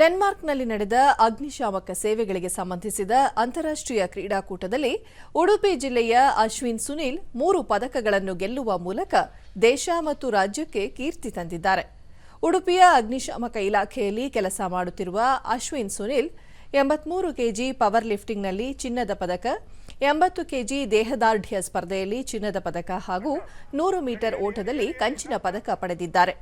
ಡೆನ್ಮಾರ್ಕ್ನಲ್ಲಿ ನಡೆದ ಅಗ್ನಿಶಾಮಕ ಸೇವೆಗಳಿಗೆ ಸಂಬಂಧಿಸಿದ ಅಂತಾರಾಷ್ಟ್ರೀಯ ಕ್ರೀಡಾಕೂಟದಲ್ಲಿ ಉಡುಪಿ ಜಿಲ್ಲೆಯ ಅಶ್ವಿನ್ ಸುನಿಲ್ ಮೂರು ಪದಕಗಳನ್ನು ಗೆಲ್ಲುವ ಮೂಲಕ ದೇಶ ಮತ್ತು ರಾಜ್ಯಕ್ಕೆ ಕೀರ್ತಿ ತಂದಿದ್ದಾರೆ. ಉಡುಪಿಯ ಅಗ್ನಿಶಾಮಕ ಇಲಾಖೆಯಲ್ಲಿ ಕೆಲಸ ಮಾಡುತ್ತಿರುವ ಅಶ್ವಿನ್ ಸುನಿಲ್ ಎಂಬತ್ಮೂರು ಕೆಜಿ ಪವರ್ ಲಿಫ್ಟಿಂಗ್ನಲ್ಲಿ ಚಿನ್ನದ ಪದಕ, ಎಂಬತ್ತು ಕೆಜಿ ದೇಹದಾರ್ಢ್ಯ ಸ್ಪರ್ಧೆಯಲ್ಲಿ ಚಿನ್ನದ ಪದಕ ಹಾಗೂ ನೂರು ಮೀಟರ್ ಓಟದಲ್ಲಿ ಕಂಚಿನ ಪದಕ ಪಡೆದಿದ್ದಾರೆ.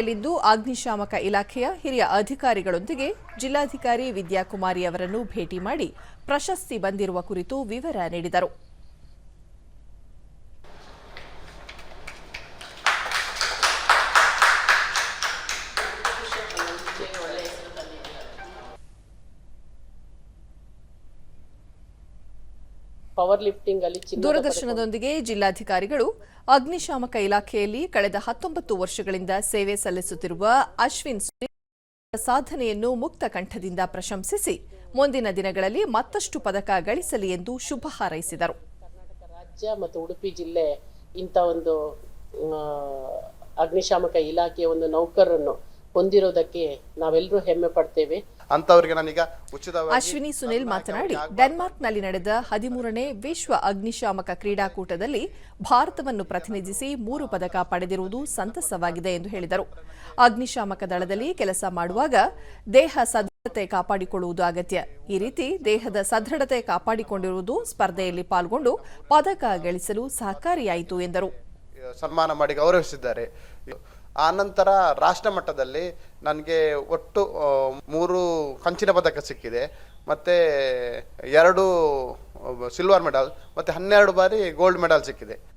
ಯಲ್ಲಿಂದು ಅಗ್ನಿಶಾಮಕ ಇಲಾಖೆಯ ಹಿರಿಯ ಅಧಿಕಾರಿಗಳೊಂದಿಗೆ ಜಿಲ್ಲಾಧಿಕಾರಿ ವಿದ್ಯಾಕುಮಾರಿ ಅವರನ್ನು ಭೇಟಿ ಮಾಡಿ ಪ್ರಶಸ್ತಿ ಬಂದಿರುವ ಕುರಿತು ವಿವರ ನೀಡಿದರು. ಪವರ್ ಲಿಫ್ಟಿಂಗ್ ಅಲ್ಲಿ ದೂರದರ್ಶನದೊಂದಿಗೆ ಜಿಲ್ಲಾಧಿಕಾರಿಗಳು ಅಗ್ನಿಶಾಮಕ ಇಲಾಖೆಯಲ್ಲಿ ಕಳೆದ ಹತ್ತೊಂಬತ್ತು ವರ್ಷಗಳಿಂದ ಸೇವೆ ಸಲ್ಲಿಸುತ್ತಿರುವ ಅಶ್ವಿನ್ ಸಾಧನೆಯನ್ನು ಮುಕ್ತ ಕಂಠದಿಂದ ಪ್ರಶಂಸಿಸಿ ಮುಂದಿನ ದಿನಗಳಲ್ಲಿ ಮತ್ತಷ್ಟು ಪದಕ ಗಳಿಸಲಿ ಎಂದು ಶುಭ ಹಾರೈಸಿದರು. ಕರ್ನಾಟಕ ರಾಜ್ಯ ಮತ್ತು ಉಡುಪಿ ಜಿಲ್ಲೆ ಇಂಥ ಒಂದು ಅಗ್ನಿಶಾಮಕ ಇಲಾಖೆಯ ಒಂದು ನೌಕರರನ್ನು ಹೊಂದಿರೋದಕ್ಕೆ ನಾವೆಲ್ಲರೂ ಹೆಮ್ಮೆ ಪಡ್ತೇವೆ. ಅಂತವರಿಗೆ ನಾನೀಗ ಉಚಿತ ಅಶ್ವಿನಿ ಸುನಿಲ್ ಮಾತನಾಡಿ ಡೆನ್ಮಾರ್ಕ್ನಲ್ಲಿ ನಡೆದ ಹದಿಮೂರನೇ ವಿಶ್ವ ಅಗ್ನಿಶಾಮಕ ಕ್ರೀಡಾಕೂಟದಲ್ಲಿ ಭಾರತವನ್ನು ಪ್ರತಿನಿಧಿಸಿ ಮೂರು ಪದಕ ಪಡೆದಿರುವುದು ಸಂತಸವಾಗಿದೆ ಎಂದು ಹೇಳಿದರು. ಅಗ್ನಿಶಾಮಕ ದಳದಲ್ಲಿ ಕೆಲಸ ಮಾಡುವಾಗ ದೇಹ ಸದೃಢತೆ ಕಾಪಾಡಿಕೊಳ್ಳುವುದು ಅಗತ್ಯ. ಈ ರೀತಿ ದೇಹದ ಸದೃಢತೆ ಕಾಪಾಡಿಕೊಂಡಿರುವುದು ಸ್ಪರ್ಧೆಯಲ್ಲಿ ಪಾಲ್ಗೊಂಡು ಪದಕ ಗಳಿಸಲು ಸಹಕಾರಿಯಾಯಿತು ಎಂದರು. ಸನ್ಮಾನ ಮಾಡಿ ಗೌರವಿಸಿದ್ದಾರೆ. ಆ ನಂತರ ರಾಷ್ಟ್ರ ಮಟ್ಟದಲ್ಲಿ ನನಗೆ ಒಟ್ಟು ಮೂರು ಕಂಚಿನ ಪದಕ ಸಿಕ್ಕಿದೆ. ಮತ್ತು ಎರಡು ಸಿಲ್ವರ್ ಮೆಡಲ್ ಮತ್ತು ಹನ್ನೆರಡು ಬಾರಿ ಗೋಲ್ಡ್ ಮೆಡಲ್ ಸಿಕ್ಕಿದೆ.